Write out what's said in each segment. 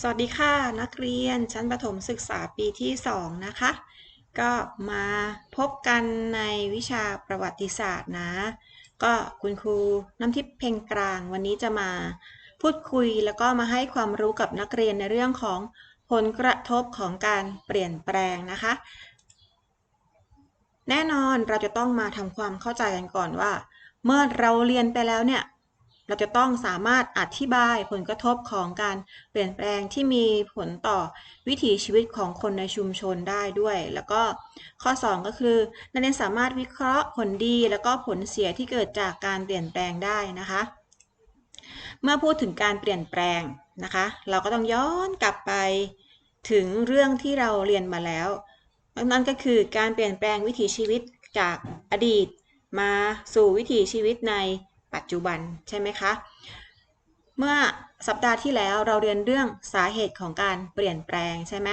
สวัสดีค่ะนักเรียนชั้นประถมศึกษาปีที่ 2 นะคะ ก็มาพบกันในวิชาประวัติศาสตร์นะ ก็คุณครูน้ำทิพย์เพ่งกลางวันนี้จะมาพูดคุยแล้วก็มาให้ความรู้กับนักเรียนในเรื่องของผลกระทบของการเปลี่ยนแปลงนะคะ แน่นอนเราจะต้องมาทำความเข้าใจกันก่อนว่า เมื่อเราเรียนไปแล้วเนี่ย เราจะต้องสามารถอธิบายผลกระทบของการเปลี่ยนแปลงที่มีผลต่อวิถีชีวิตของคนในชุมชนได้ด้วย แล้วก็ข้อ 2 ก็คือนักเรียนสามารถวิเคราะห์ผลดี แล้วก็ผลเสียที่เกิดจากการเปลี่ยนแปลงได้นะคะ เมื่อพูดถึงการเปลี่ยนแปลงนะคะ เราก็ต้องย้อนกลับไปถึงเรื่องที่เราเรียนมาแล้ว นั่นก็คือการเปลี่ยนแปลงวิถีชีวิตจากอดีต มาสู่วิถีชีวิตใน ปัจจุบันใช่ไหมคะ เมื่อสัปดาห์ที่แล้วเราเรียนเรื่องสาเหตุของการเปลี่ยนแปลงใช่ไหม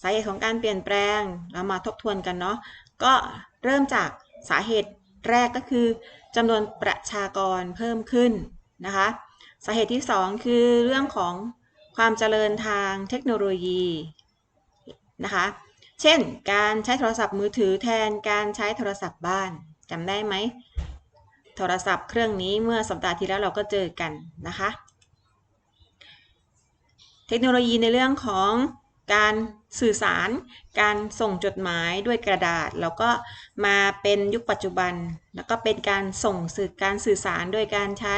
สาเหตุของการเปลี่ยนแปลงเรามาทบทวนกันเนาะก็เริ่มจากสาเหตุแรกก็คือจำนวนประชากรเพิ่มขึ้นนะคะสาเหตุที่ 2 คือเรื่องของความเจริญทางเทคโนโลยีนะคะ เช่น การใช้โทรศัพท์มือถือแทนการใช้โทรศัพท์บ้านจำได้ไหม โทรศัพท์เครื่องนี้เมื่อสัปดาห์ที่แล้วเราก็เจอกันนะคะ เทคโนโลยีในเรื่องของการสื่อสาร การส่งจดหมายด้วยกระดาษ แล้วก็มาเป็นยุคปัจจุบัน แล้วก็เป็นการส่งสื่อการสื่อสารโดยการใช้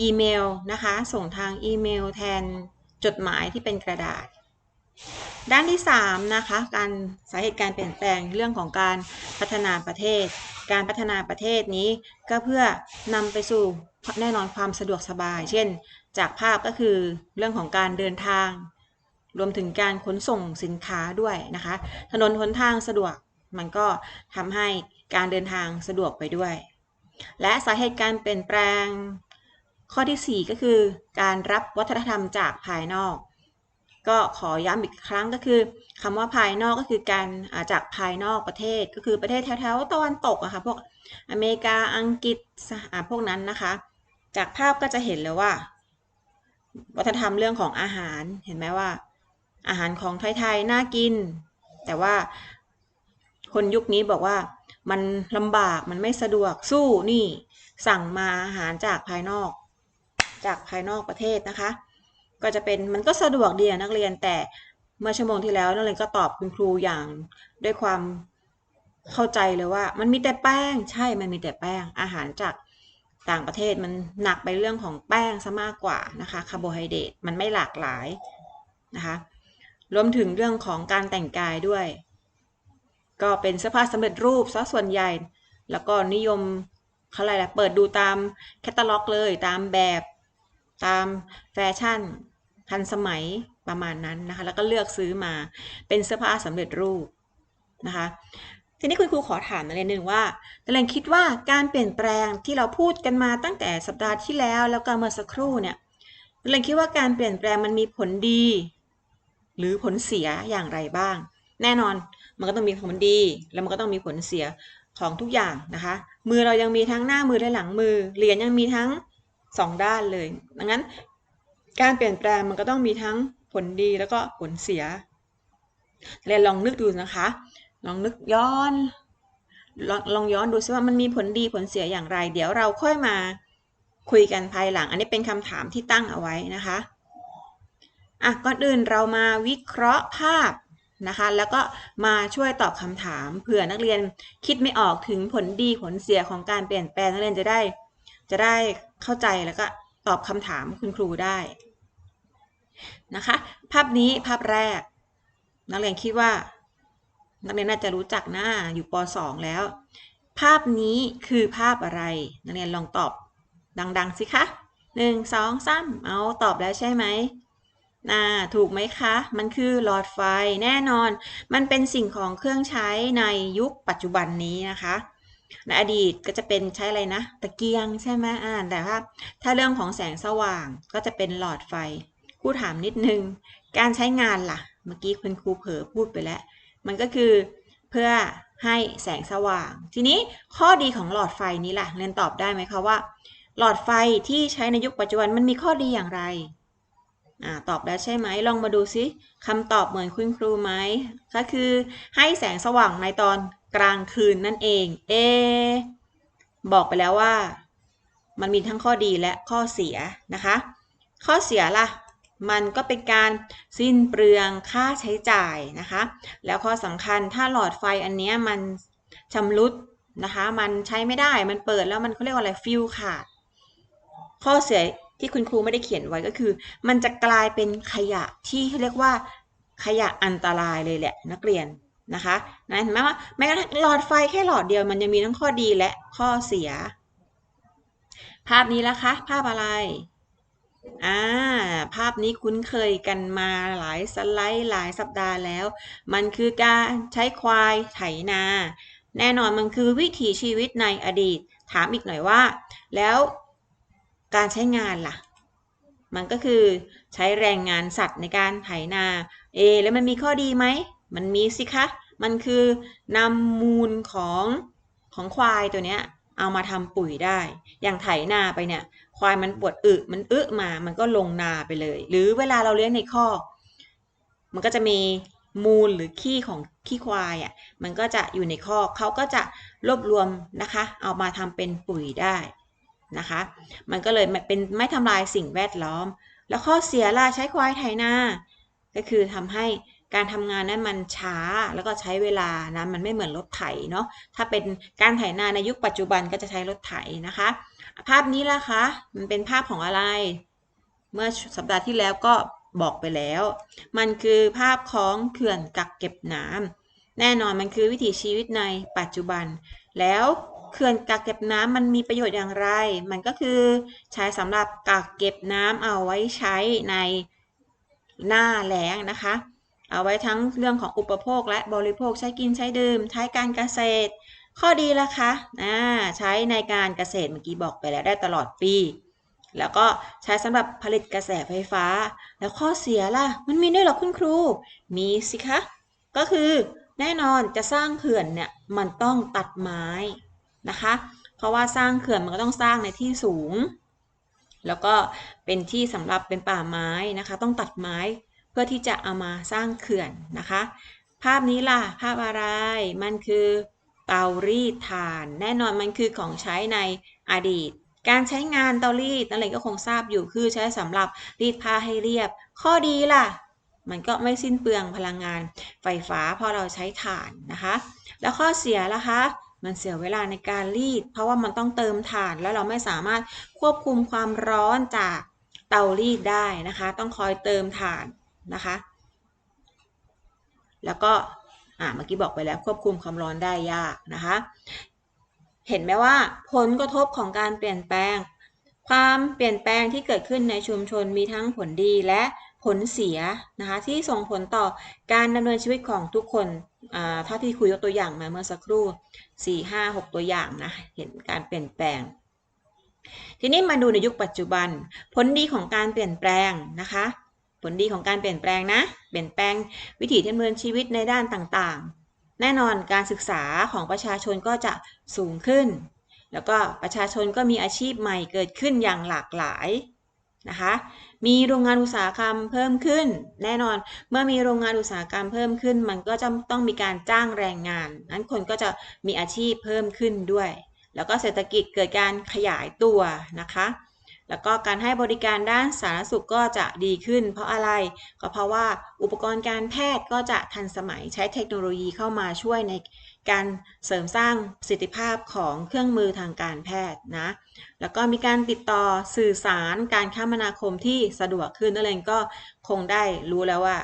อีเมลนะคะ ส่งทางอีเมลแทนจดหมายที่เป็นกระดาษ ด้านที่3นะคะ การสาเหตุการเปลี่ยนแปลงเรื่องของการพัฒนาประเทศ การพัฒนาประเทศนี้ก็เพื่อนำไปสู่แน่นอนความสะดวกสบาย เช่น จากภาพก็คือเรื่องของการเดินทาง รวมถึงการขนส่งสินค้าด้วยนะคะ ถนนหนทางสะดวกมันก็ทำให้การเดินทางสะดวกไปด้วย และสาเหตุการเปลี่ยนแปลงข้อที่ 4 ก็คือ การรับวัฒนธรรมจากภายนอก ก็ขอย้ำอีกครั้งก็คือคำว่าภายนอกก็คือการจากภายนอกประเทศก็คือประเทศแถวๆตะวันตกอะค่ะพวกอเมริกาอังกฤษพวกนั้นนะคะ จากภาพก็จะเห็นเลยว่า วัฒนธรรมเรื่องของอาหารเห็นไหมว่า อาหารของไทยๆน่ากิน แต่ว่าคนยุคนี้บอกว่ามันลำบากมันไม่สะดวกสู้นี่ สั่งมาอาหารจากภายนอก จากภายนอกประเทศนะคะ ก็จะเป็นมันก็สะดวกดีนักเรียนแต่เมื่อชั่วโมงที่แล้วนักเรียนก็ตอบคุณครูอย่างด้วยความเข้าใจเลยว่า มันมีแต่แป้งใช่มันมีแต่แป้งอาหารจากต่างประเทศมันหนักไปเรื่องของแป้งซะมากกว่านะคะคาร์โบไฮเดรตมันไม่หลากหลายนะคะรวมถึงเรื่องของการแต่งกายด้วย ก็เป็นเสื้อผ้าสำเร็จรูปซะส่วนใหญ่ แล้วก็นิยมเขาอะไรล่ะเปิดดูตามแคตตาล็อกเลยตามแบบตามแฟชั่น ทันสมัยประมาณนั้นนะคะ แล้วก็เลือกซื้อมาเป็นเสื้อผ้าสำเร็จรูปนะคะ ทีนี้คุณครูขอถามนักเรียนหนึ่งว่านักเรียนคิดว่าการเปลี่ยนแปลงที่เราพูดกันมาตั้งแต่สัปดาห์ที่แล้ว แล้วก็เมื่อสักครู่เนี่ยนักเรียนคิดว่าการเปลี่ยนแปลงมันมีผลดี หรือผลเสียอย่างไรบ้าง แน่นอนมันก็ต้องมีผลดี แล้วมันก็ต้องมีผลเสียของทุกอย่างนะคะ มือเรายังมีทั้งหน้ามือและหลังมือเหรียญยังมีทั้งสองด้านเลย ดังนั้น การเปลี่ยนแปลงมันก็ต้องมีทั้งผลดีแล้วก็ผลเสียเรียนลองนึกดูนะคะ ลองนึกย้อนลองลองย้อนดูซิว่ามันมีผลดีผลเสียอย่างไร เดี๋ยวเราค่อยมาคุยกันภายหลัง อันนี้เป็นคำถามที่ตั้งเอาไว้นะคะอะก่อนอื่นเรามาวิเคราะห์ภาพนะคะ แล้วก็มาช่วยตอบคำถามเผื่อนักเรียนคิดไม่ออกถึงผลดีผลเสียของการเปลี่ยนแปลงนักเรียนจะได้ จะได้เข้าใจแล้วก็ตอบคำถามคุณครูได้ นะคะ ภาพนี้ภาพแรก นักเรียนคิดว่า นักเรียนน่าจะรู้จักหน้าอยู่ป .2 แล้ว ภาพนี้คือภาพอะไร นักเรียนลองตอบดัง ๆ สิคะหนึ่งสองสามเอาตอบแล้วใช่ไหมน่าถูกไหมคะ มันคือหลอดไฟแน่นอน มันเป็นสิ่งของเครื่องใช้ในยุคปัจจุบันนี้นะคะในอดีตก็จะเป็นใช้อะไรนะ ตะเกียงใช่ไหมอ่าแต่ว่าถ้าเรื่องของแสงสว่างก็จะเป็นหลอดไฟ ครูถามนิดนึง การใช้งานล่ะ เมื่อกี้คุณครูเผลอพูดไปแล้ว มันก็คือเพื่อให้แสงสว่าง ทีนี้ข้อดีของหลอดไฟนี้ล่ะ เรียนตอบได้ไหมคะว่า หลอดไฟที่ใช้ในยุคปัจจุบันมันมีข้อดีอย่างไรอตอบแล้วใช่ไหม ลองมาดูซิคำตอบเหมือนคุณครูไหม ก็คือให้แสงสว่างในตอนกลางคืนนั่นเอง เอ บอกไปแล้วว่า มันมีทั้งข้อดีและข้อเสียนะคะ ข้อเสียล่ะ มันก็เป็นการสิ้นเปลืองค่าใช้จ่ายนะคะ แล้วข้อสำคัญถ้าหลอดไฟอันนี้มันชำรุดนะคะ มันใช้ไม่ได้ มันเปิดแล้วมันเขาเรียกว่าอะไรฟิวขาด ข้อเสียที่คุณครูไม่ได้เขียนไว้ก็คือ มันจะกลายเป็นขยะที่เรียกว่าขยะอันตรายเลยแหละนักเรียนนะคะนะเห็นไหมว่าแม้กระทั่งหลอดไฟแค่หลอดเดียวมันยังมีทั้งข้อดีและข้อเสีย ภาพนี้ละคะ ภาพอะไร อ่า ภาพนี้คุ้นเคยกันมาหลายสไลด์หลายสัปดาห์แล้ว มันคือการใช้ควายไถนา แน่นอนมันคือวิถีชีวิตในอดีต ถามอีกหน่อยว่า แล้วการใช้งานล่ะ มันก็คือใช้แรงงานสัตว์ในการไถนา เอ แล้วมันมีข้อดีไหม มันมีสิคะ มันคือนำมูลของของควายตัวเนี้ย เอามาทำปุ๋ยได้ อย่างไถนาไปเนี่ย ควายมันปวดอึมันอึมา มันก็ลงนาไปเลย หรือเวลาเราเลี้ยงในคอก มันก็จะมีมูลหรือขี้ของขี้ควายอะ มันก็จะอยู่ในคอกเขาก็จะรวบรวมนะคะ เอามาทำเป็นปุ๋ยได้นะคะ มันก็เลยเป็นไม่ทำลายสิ่งแวดล้อม แล้วข้อเสียล่ะใช้ควายไถนา ก็คือทำให้ การทำงานนั้นมันช้าแล้วก็ใช้เวลานะมันไม่เหมือนรถไถเนาะถ้าเป็นการไถนาในยุคปัจจุบันก็จะใช้รถไถนะคะ ภาพนี้ล่ะคะมันเป็นภาพของอะไร เมื่อสัปดาห์ที่แล้วก็บอกไปแล้ว มันคือภาพของเขื่อนกักเก็บน้ำแน่นอนมันคือวิถีชีวิตในปัจจุบัน แล้วเขื่อนกักเก็บน้ำมันมีประโยชน์อย่างไร มันก็คือใช้สำหรับกักเก็บน้ำเอาไว้ใช้ในหน้าแล้งนะคะ เอาไว้ทั้งเรื่องของอุปโภคและบริโภคใช้กินใช้ดื่มใช้การเกษตร ข้อดีละคะอ่าใช้ในการเกษตรเมื่อกี้บอกไปแล้วได้ตลอดปี แล้วก็ใช้สำหรับผลิตกระแสไฟฟ้า แล้วข้อเสียล่ะ มันมีด้วยหรอคุณครู มีสิคะ ก็คือแน่นอนจะสร้างเขื่อนเนี่ยมันต้องตัดไม้นะคะ เพราะว่าสร้างเขื่อนมันก็ต้องสร้างในที่สูง แล้วก็เป็นที่สำหรับเป็นป่าไม้นะคะ ต้องตัดไม้ พื่อที่จะเอามาสร้างเขื่อนนะคะ ภาพนี้ล่ะ ภาพอะไร มันคือเตารีดถ่าน แน่นอนมันคือของใช้ในอดีต การใช้งานเตารีดนั่นเองก็คงทราบอยู่คือใช้สำหรับรีดผ้าให้เรียบ ข้อดีล่ะ มันก็ไม่สิ้นเปลืองพลังงานไฟฟ้าพราะเราใช้ถ่านนะคะ แล้วข้อเสียล่ะคะมันเสียเวลาในการรีด เพราะว่ามันต้องเติมถ่านแล้วเราไม่สามารถควบคุมความร้อนจากเตารีดได้นะคะ ต้องคอยเติมถ่าน นะคะ แล้วก็อ่าเมื่อกี้บอกไปแล้วควบคุมความร้อนได้ยากนะคะ เห็นไหมว่าผลกระทบของการเปลี่ยนแปลง ความเปลี่ยนแปลงที่เกิดขึ้นในชุมชนมีทั้งผลดีและผลเสียนะคะที่ส่งผลต่อการดำเนินชีวิตของทุกคนถ้าที่คุยยกตัวอย่างมาเมื่อสักครู่ 4 5 6 ตัวอย่างนะเห็นการเปลี่ยนแปลง ทีนี้มาดูในยุคปัจจุบัน ผลดีของการเปลี่ยนแปลงนะคะ ผลดีของการเปลี่ยนแปลงนะ เปลี่ยนแปลงวิถีดำเนินชีวิตในด้านต่างๆ แน่นอนการศึกษาของประชาชนก็จะสูงขึ้น แล้วก็ประชาชนก็มีอาชีพใหม่เกิดขึ้นอย่างหลากหลายนะคะ มีโรงงานอุตสาหกรรมเพิ่มขึ้น แน่นอนเมื่อมีโรงงานอุตสาหกรรมเพิ่มขึ้น มันก็จะต้องมีการจ้างแรงงาน นั้นคนก็จะมีอาชีพเพิ่มขึ้นด้วย แล้วก็เศรษฐกิจเกิดการขยายตัวนะคะ แล้วก็การให้บริการด้านสาธารณสุขก็จะดีขึ้น เพราะอะไรก็เพราะว่าอุปกรณ์การแพทย์ก็จะทันสมัยใช้เทคโนโลยีเข้ามาช่วยในการเสริมสร้างประสิทธิภาพของเครื่องมือทางการแพทย์นะแล้วก็มีการติดต่อสื่อสารการคมนาคมที่สะดวกขึ้นนั่นเองก็คงได้รู้แล้วว่า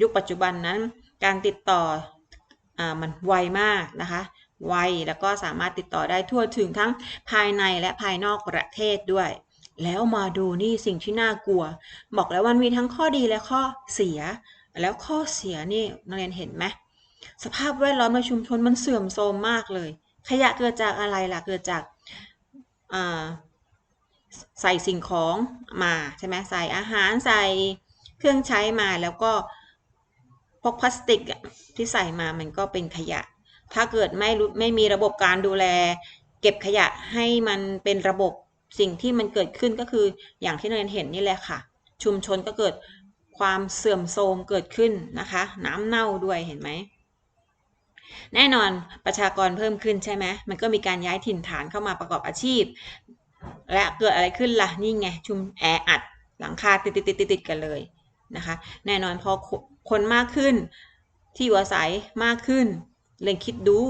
ยุคปัจจุบันนั้น การติดต่ออมันไวมากนะคะ ไวแล้วก็สามารถติดต่อได้ทั่วถึงทั้งภายในและภายนอกประเทศด้วย แล้วมาดูนี่สิ่งที่น่ากลัว บอกแล้วมันมีทั้งข้อดีและข้อเสีย แล้วข้อเสียนี่นักเรียนเห็นไหมสภาพแวดล้อมในชุมชนมันเสื่อมโทรมมากเลย ขยะเกิดจากอะไรล่ะเกิดจากใส่สิ่งของมาใช่ไหมใส่อาหารใส่เครื่องใช้มาแล้วก็พกพลาสติกที่ใส่มามันก็เป็นขยะ ถ้าเกิดไม่ไม่มีระบบการดูแล เก็บขยะให้มันเป็นระบบสิ่งที่มันเกิดขึ้นก็คืออย่างที่เราเห็นนี่แหละค่ะ ชุมชนก็เกิดความเสื่อมโทรมเกิดขึ้นนะคะ น้ำเน่าด้วยเห็นไหมแน่นอนประชากรเพิ่มขึ้นใช่ไหมมันก็มีการย้ายถิ่นฐานเข้ามาประกอบอาชีพ และเกิดอะไรขึ้นล่ะนี่ไงชุมแออัดหลังคาติดติดติดติดกันเลยนะคะ แน่นอนพอคนมากขึ้นที่อยู่อาศัยมากขึ้น เลยคิดดู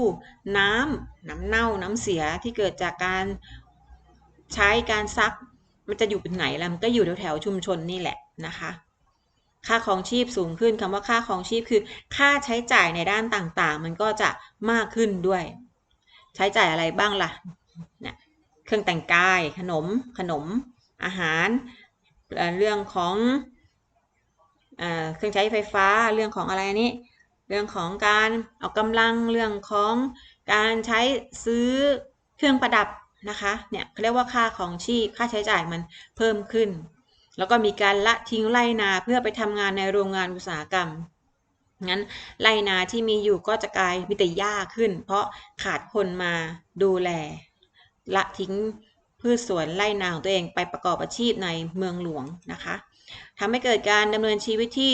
น้ำน้ำเน่าน้ำเสียที่เกิดจากการใช้การซัก มันจะอยู่เป็นไหนล่ะมันก็อยู่แถวๆชุมชนนี่แหละนะคะ ค่าของชีพสูงขึ้นคำว่าค่าของชีพคือ ค่าใช้จ่ายในด้านต่างๆ มันก็จะมากขึ้นด้วย ใช้จ่ายอะไรบ้างล่ะเนี่ยเครื่องแต่งกาย ขนม ขนม อาหาร เรื่องของเครื่องใช้ไฟฟ้า เรื่องของอะไรนี้ เรื่องของการออกกำลังเรื่องของการใช้ซื้อเครื่องประดับนะคะเนี่ยเขาเรียกว่าค่าของชีพค่าใช้จ่ายมันเพิ่มขึ้น แล้วก็มีการละทิ้งไรนาเพื่อไปทำงานในโรงงานอุตสาหกรรมงั้นไรนาที่มีอยู่ก็จะกลายมีแต่หญ้าขึ้น เพราะขาดคนมาดูแล ละทิ้งพืชสวนไร่นาของตัวเองไปประกอบอาชีพในเมืองหลวงนะคะทำให้เกิดการดำเนินชีวิตที่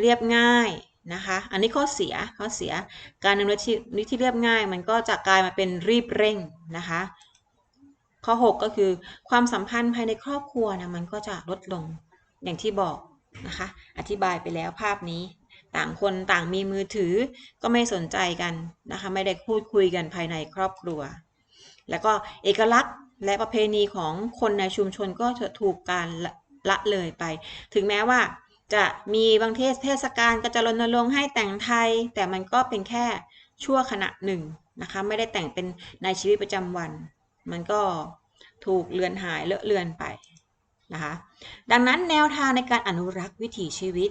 เรียบง่าย นะคะ อันนี้ข้อเสียข้อเสียการดำเนินชีวิตที่เรียบง่าย มันก็จะกลายมาเป็นรีบเร่งนะคะ ข้อ 6 ก็คือความสัมพันธ์ภายในครอบครัวนะมันก็จะลดลงอย่างที่บอกนะคะ อธิบายไปแล้วภาพนี้ ต่างคนต่างมีมือถือก็ไม่สนใจกันนะคะ ไม่ได้พูดคุยกันภายในครอบครัว แล้วก็เอกลักษณ์และประเพณีของคนในชุมชนก็จะถูกการละเลยไป ถึงแม้ว่า จะมีบางเทศเทศกาลก็จะรณรงค์ให้แต่งไทย แต่มันก็เป็นแค่ชั่วขณะหนึ่งนะคะไม่ได้แต่งเป็นในชีวิตประจำวัน มันก็ถูกเลือนหายเลอะเลือนไปนะคะดังนั้นแนวทางในการอนุรักษ์วิถีชีวิต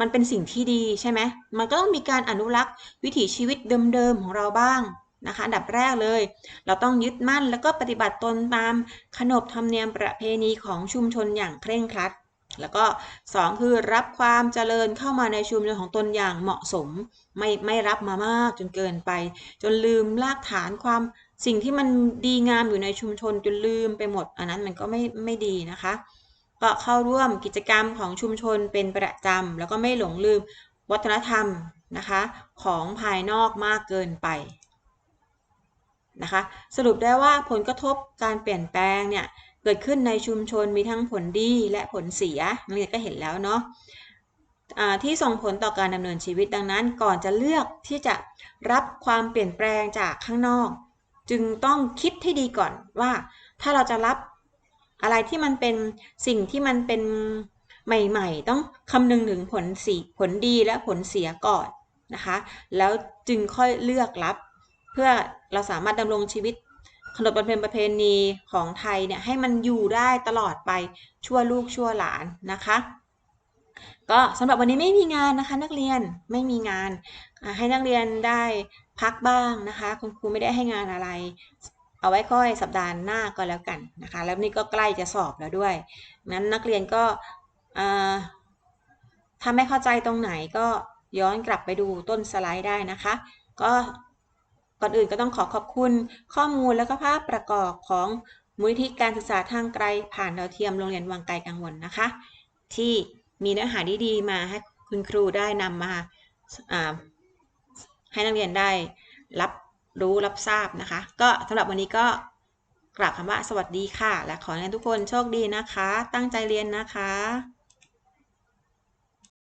มันเป็นสิ่งที่ดีใช่ไหมมันก็ต้องมีการอนุรักษ์วิถีชีวิตเดิมๆของเราบ้างนะคะอันดับแรกเลย เราต้องยึดมั่นแล้วก็ปฏิบัติตนตามขนบธรรมเนียมประเพณีของชุมชนอย่างเคร่งครัด แล้วก็ 2 คือรับความเจริญเข้ามาในชุมชนของตนอย่างเหมาะสม ไม่ไม่รับมามากจนเกินไป จนลืมรากฐานความสิ่งที่มันดีงามอยู่ในชุมชนจนลืมไปหมด อันนั้นมันก็ไม่ไม่ดีนะคะ ก็เข้าร่วมกิจกรรมของชุมชนเป็นประจำแล้วก็ไม่หลงลืมวัฒนธรรมนะคะของภายนอกมากเกินไปนะคะ สรุปได้ว่าผลกระทบการเปลี่ยนแปลงเนี่ย เกิดขึ้นในชุมชนมีทั้งผลดีและผลเสียนักเรียนก็เห็นแล้วเนาะที่ส่งผลต่อการดำเนินชีวิตดังนั้นก่อนจะเลือกที่จะรับความเปลี่ยนแปลงจากข้างนอก จึงต้องคิดให้ดีก่อนว่า ถ้าเราจะรับอะไรที่มันเป็นสิ่งที่มันเป็นใหม่ ๆ ต้องคำนึงถึงผลสีผลดีและผลเสียก่อนนะคะ แล้วจึงค่อยเลือกรับ เพื่อเราสามารถดำรงชีวิต ขนบประเพณีประเพณีของไทยเนี่ยให้มันอยู่ได้ตลอดไปชั่วลูกชั่วหลานนะคะ ก็สำหรับวันนี้ไม่มีงานนะคะ นักเรียนไม่มีงานให้นักเรียนได้พักบ้างนะคะ คุณครูไม่ได้ให้งานอะไร เอาไว้ค่อยสัปดาห์หน้าก็แล้วกันนะคะ แล้วนี่ก็ใกล้จะสอบแล้วด้วยนั้นนักเรียนก็ถ้าไม่เข้าใจตรงไหนก็ย้อนกลับไปดูต้นสไลด์ได้นะคะ ก็ ก่อนอื่นก็ต้องขอขอบคุณข้อมูลและก็ภาพประกอบของมูลนิธิการศึกษาทางไกลผ่านดาวเทียมโรงเรียนวังไกลกังวลนะคะ ที่มีเนื้อหาดีๆมาให้คุณครูได้นำมาให้นักเรียนได้รับรู้รับทราบนะคะ ก็สำหรับวันนี้ก็กราบคำว่าสวัสดีค่ะ และขอให้ทุกคนโชคดีนะคะ ตั้งใจเรียนนะคะ